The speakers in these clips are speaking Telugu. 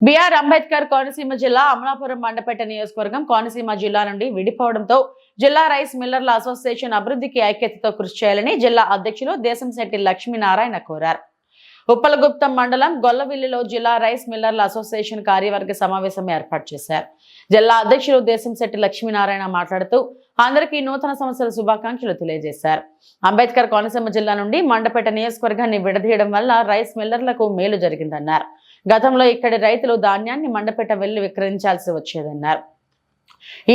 బిఆర్ అంబేద్కర్ కోనసీమ జిల్లా అమలాపురం మండపేట నియోజకవర్గం కోనసీమ జిల్లా నుండి విడిపోవడంతో జిల్లా రైస్ మిల్లర్ల అసోసియేషన్ అభివృద్ధికి ఐక్యతతో కృషి చేయాలని జిల్లా అధ్యక్షులు దేశంశెట్టి లక్ష్మీనారాయణ కోరారు. ఉప్పలగుప్తం మండలం గొల్లవిల్లిలో జిల్లా రైస్ మిల్లర్ల అసోసియేషన్ కార్యవర్గ సమావేశం ఏర్పాటు చేశారు. జిల్లా అధ్యక్షులు దేశంశెట్టి లక్ష్మీనారాయణ మాట్లాడుతూ అందరికీ నూతన సంవత్సర శుభాకాంక్షలు తెలియజేశారు. అంబేద్కర్ కోనసీమ జిల్లా నుండి మండపేట నియోజకవర్గాన్ని విడదీయడం వల్ల రైస్ మిల్లర్లకు మేలు జరిగిందన్నారు. గతంలో ఇక్కడి రైతులు ధాన్యాన్ని మండపేట వెళ్ళి విక్రయించాల్సి వచ్చేదన్నారు.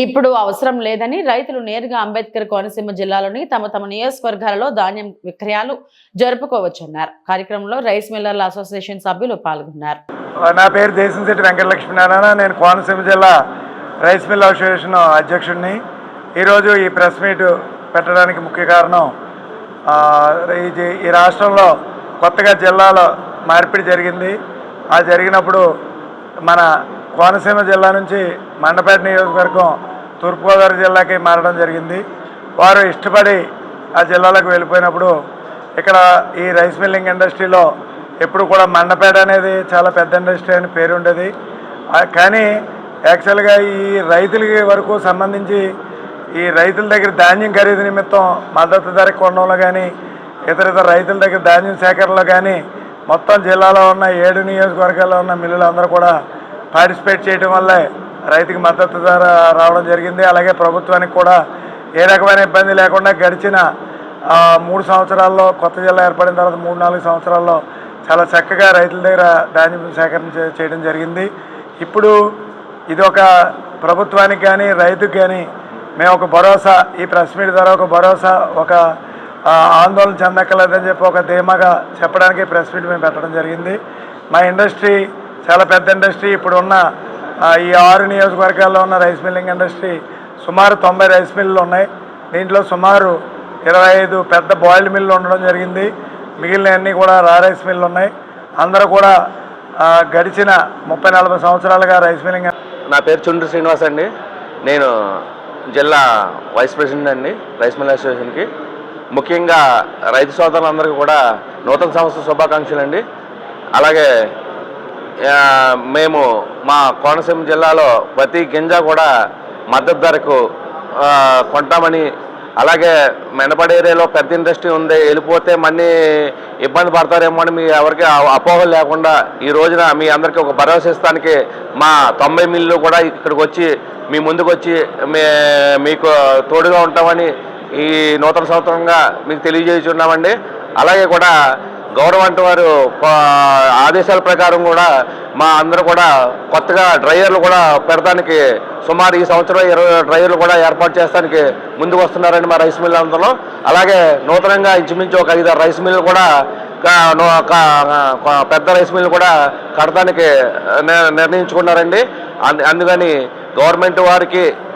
ఇప్పుడు అవసరం లేదని రైతులు నేరుగా అంబేద్కర్ కోనసీమ జిల్లాలోని తమ తమ నియోజకవర్గాలలో ధాన్యం విక్రయాలు జరుపుకోవచ్చన్నారు. కార్యక్రమంలో రైస్ మిల్లర్ల అసోసియేషన్ సభ్యులు పాల్గొన్నారు. నా పేరు దేశంశెట్టి వెంకటలక్ష్మీనారాయణ. నేను కోనసీమ జిల్లా రైస్ మిల్ అసోసియేషన్ అధ్యక్షుడిని. ఈరోజు ఈ ప్రెస్ మీట్ పెట్టడానికి ముఖ్య కారణం ఈ రాష్ట్రంలో కొత్తగా జిల్లాలో మార్పిడి జరిగింది. ఆ జరిగినప్పుడు మన కోనసీమ జిల్లా నుంచి మండపేట నియోజకవర్గం తూర్పుగోదావరి జిల్లాకి మారడం జరిగింది. వారు ఇష్టపడి ఆ జిల్లాలకు వెళ్ళిపోయినప్పుడు ఇక్కడ ఈ రైస్ మిల్లింగ్ ఇండస్ట్రీలో ఎప్పుడు కూడా మండపేట అనేది చాలా పెద్ద ఇండస్ట్రీ అని పేరు ఉండేది. కానీ యాక్చువల్గా ఈ రైతులకి వరకు సంబంధించి ఈ రైతుల దగ్గర ధాన్యం ఖరీదు నిమిత్తం మద్దతు ధర కొనడంలో కానీ ఇతర ఇతర రైతుల దగ్గర ధాన్యం సేకరణలో కానీ మొత్తం జిల్లాలో ఉన్న ఏడు నియోజకవర్గాల్లో ఉన్న మిల్లులు అందరూ కూడా పార్టిసిపేట్ చేయడం వల్లే రైతుకి మద్దతు ధర రావడం జరిగింది. అలాగే ప్రభుత్వానికి కూడా ఏ రకమైన ఇబ్బంది లేకుండా గడిచిన మూడు సంవత్సరాల్లో కొత్త జిల్లా ఏర్పడిన తర్వాత మూడు నాలుగు సంవత్సరాల్లో చాలా చక్కగా రైతుల దగ్గర ధాన్యం సేకరణ చేయడం జరిగింది. ఇప్పుడు ఇది ఒక ప్రభుత్వానికి కానీ రైతుకి కానీ మేము ఒక భరోసా ఈ ప్రెస్ మీట్ ద్వారా ఒక భరోసా ఒక ఆందోళన చెందక్కర్లేదని చెప్పి ఒక ధీమాగా చెప్పడానికి ప్రెస్ మీట్ మేము పెట్టడం జరిగింది. మా ఇండస్ట్రీ చాలా పెద్ద ఇండస్ట్రీ. ఇప్పుడు ఉన్న ఈ ఆరు నియోజకవర్గాల్లో ఉన్న రైస్ మిల్లింగ్ ఇండస్ట్రీ సుమారు తొంభై రైస్ మిల్లులు ఉన్నాయి. దీంట్లో సుమారు ఇరవై ఐదు పెద్ద బాయిల్డ్ మిల్లు ఉండడం జరిగింది. మిగిలిన అన్నీ కూడా రా రైస్ మిల్లు ఉన్నాయి. అందరూ కూడా గడిచిన ముప్పై నలభై సంవత్సరాలుగా రైస్ మిల్లింగ్ నా పేరు చుండ్రు శ్రీనివాస్ అండి. నేను జిల్లా వైస్ ప్రెసిడెంట్ అండి రైస్ మిల్ అసోసియేషన్కి. ముఖ్యంగా రైతు సోదరులందరికీ కూడా నూతన సంవత్సర శుభాకాంక్షలు అండి అలాగే మేము మా కోనసీమ జిల్లాలో ప్రతి గింజ కూడా మద్దతు ధరకు కొంటామని అలాగే మెనపడి ఏరియాలో పెద్ద ఇండస్ట్రీ ఉంది వెళ్ళిపోతే మళ్ళీ ఇబ్బంది పడతారేమో అని మీ ఎవరికి అపోహలు లేకుండా ఈ రోజున మీ అందరికీ ఒక భరోసా ఇస్తానికి మా తొంభై మిల్లు కూడా ఇక్కడికి వచ్చి మీ ముందుకు వచ్చి మే మీకు తోడుగా ఉంటామని ఈ నూతన సంవత్సరంగా మీకు తెలియజేస్తున్నామండి. అలాగే కూడా గవర్నమెంట్ వారు ఆదేశాల ప్రకారం కూడా మా అందరూ కూడా కొత్తగా డ్రైవర్లు కూడా పెడతానికి సుమారు ఈ సంవత్సరం ఇరవై డ్రైవర్లు కూడా ఏర్పాటు చేస్తానికి ముందుకు వస్తున్నారండి మా రైస్ మిల్ అందరూ అలాగే నూతనంగా ఇంచుమించు ఒక ఐదారు రైస్ మిల్లు కూడా పెద్ద రైస్ మిల్లు కూడా కడతానికి నిర్ణయించుకున్నారండి. అందు- అందుకని గవర్నమెంట్ వారికి